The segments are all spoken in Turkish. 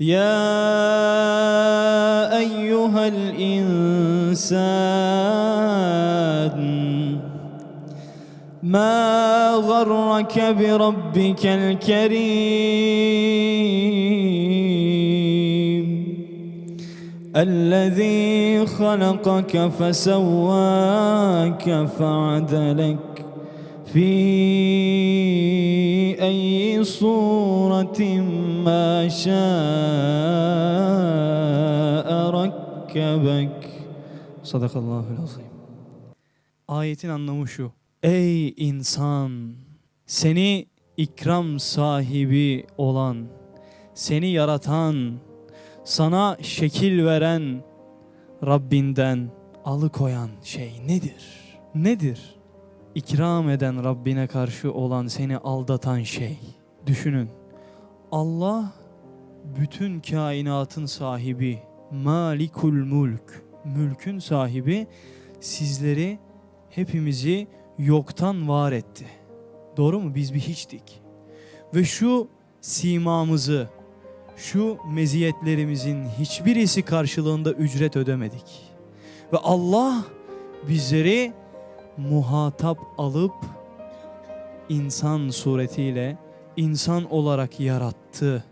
يا أيها الإنسان ما غرك بربك الكريم؟ الذي خلقك فسواك فعدلك في أي صورة ما شاء ركبك صدق الله العظيم Ayetin anlamı şu. Ey insan! Seni ikram sahibi olan, seni yaratan, sana şekil veren Rabbinden alıkoyan şey nedir? Nedir? İkram eden Rabbine karşı olan seni aldatan şey. Düşünün. Allah bütün kainatın sahibi, Malikul Mulk, mülkün sahibi sizleri hepimizi yoktan var etti. Doğru mu? Biz bir hiçtik. Ve şu simamızı, şu meziyetlerimizin hiçbirisi karşılığında ücret ödemedik. Ve Allah bizleri muhatap alıp insan suretiyle insan olarak yarattı.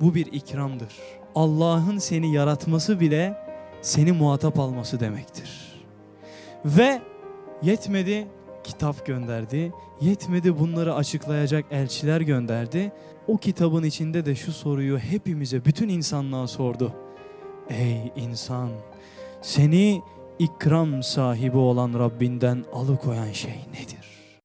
Bu bir ikramdır. Allah'ın seni yaratması bile seni muhatap alması demektir. Ve yetmedi kitap gönderdi. Yetmedi bunları açıklayacak elçiler gönderdi. O kitabın içinde de şu soruyu hepimize, bütün insanlığa sordu. Ey insan, seni ikram sahibi olan Rabbinden alıkoyan şey nedir?